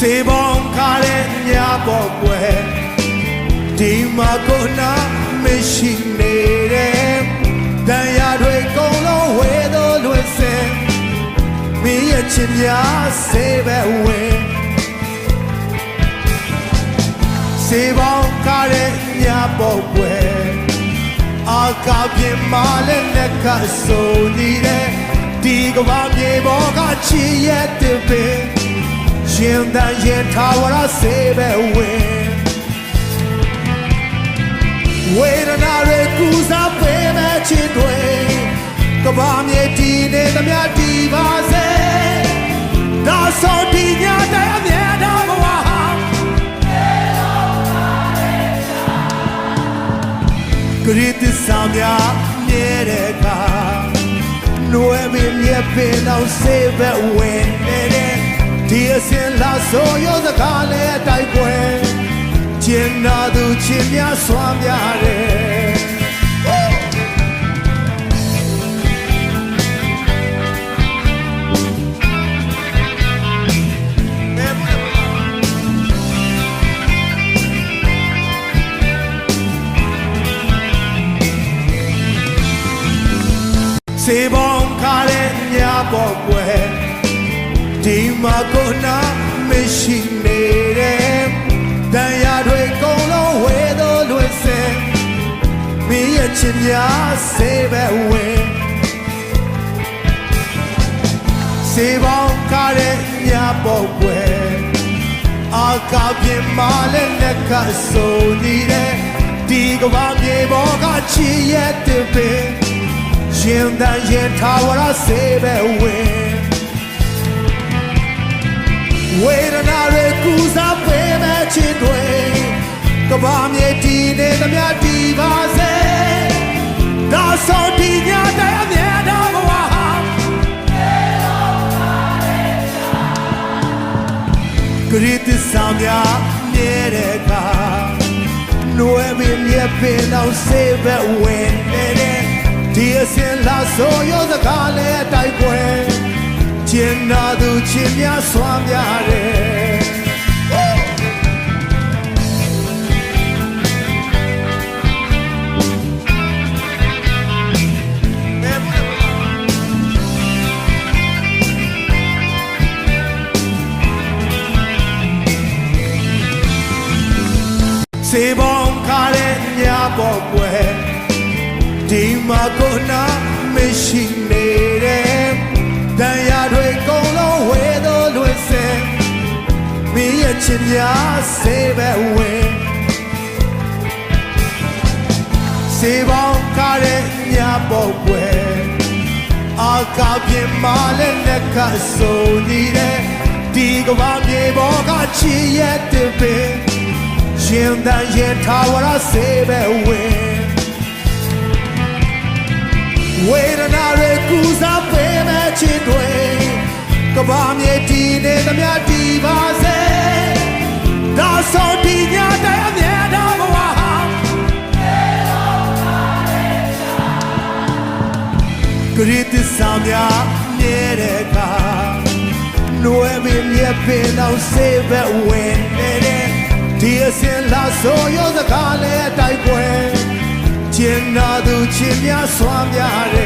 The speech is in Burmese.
စေပေါင်းခါတဲ့ညပေါ်ွယ်ဒီမှာကိုနာမရှိနေတဲ့တန်ရာတွေကုန်လုံးဝဲတော်လွင်စင်မင်းရဲ့ချစ်များစေပဲဝင်စေပေါင်းခါတဲ့ညပေါ်ွယ်အာကာပြင်းမာလည်းလက်ကဆိုနေတဲ့ဒီကဘာမြေပေါ်ကချီရဲ့တဲ့ပင် ရှင်တန်ရင်ထာဝရစေပဲဝင်ဝေဒနာတွေကူစားပေးမဲ့ချစ်တွေကဘာမြေတီနေသမျှတီပါစေဒါဆိုဒီညတဲ့အမြဲတော်ဘဝဟာဂရိတ္တစာများမြဲတဲ့အခါနွယ်မင်းမြက်ပင် အောင်စေပဲဝင်နေတဲ့ဒီအစင်လာဆိုရောစကားလည်းအတိုက်ပွဲကျင်နာသူချင်းများစွာများတယ်စေပေါင်းခါတဲ့ညပေါ်ွယ် ဒီမှာကိုနာမရှိနေတဲ့တန်ရာတွေကုန်လုံးဝဲတော်လွင်စင်မင်းရဲ့ချစ်များစေပဲဝင်စေပေါင်းကားတဲ့ညပေါ်ွယ်အာကာပြင်းမာလည်းလက်ကဆိုနေတဲ့ဒီကဘာမြေပေါ်ကချီရဲ့တဲ့ပင်ရှင်တန်ရင်ထာဝရစေပဲဝင် ဝေဒနာတွေကူစားပေးမဲ့ချစ်တွေကဘာမြေတီနေသမျှတီပါစေဒါဆိုဒီညတဲ့အမြဲတော်ဘဝဟာဂရိတ္တဆောင်များမြဲတဲ့အခါနွယ်မင်းမြက်ပင်အောင်စေပဲဝင်နေတဲ့ဒီအစင်လာဆိုရောစကားလဲတို က်ပွဲကျင်နာသူချင်းများစွာများတယ်စေပေါင်းခါတဲ့ညပေါ်ွယ်ဒီမှာကိုနာ မင်းရဲ့ချစ်များစေပဲဝင်စေပေါင်းကားတဲ့ညပေါ်ွယ်အာကာပြင်းမာလည်းလက်ကဆိုနေတဲ့ဒီကဘာမြေပေါ်ကချီရဲ့တဲ့ပင်ရှင်တန်ရင်ထာဝရစေပဲဝင်ဝေဒနာတွေကူစားပေးမဲ့ချစ်တွေကဘာမြေတီနေသမျှတီပါစေ ဒါဆိုဒီညတဲ့အမြဲတော်ဘဝဟာဂရိတ္တစာများမြဲတဲ့အခါနွယ်မင်းမြက်ပင်အောင်စေပဲဝင်နေတဲ့ဒီအစင်လာဆိုရောစကားလည်းအတိုက်ပွဲကျင်နာသူချင်းများစွာများတယ်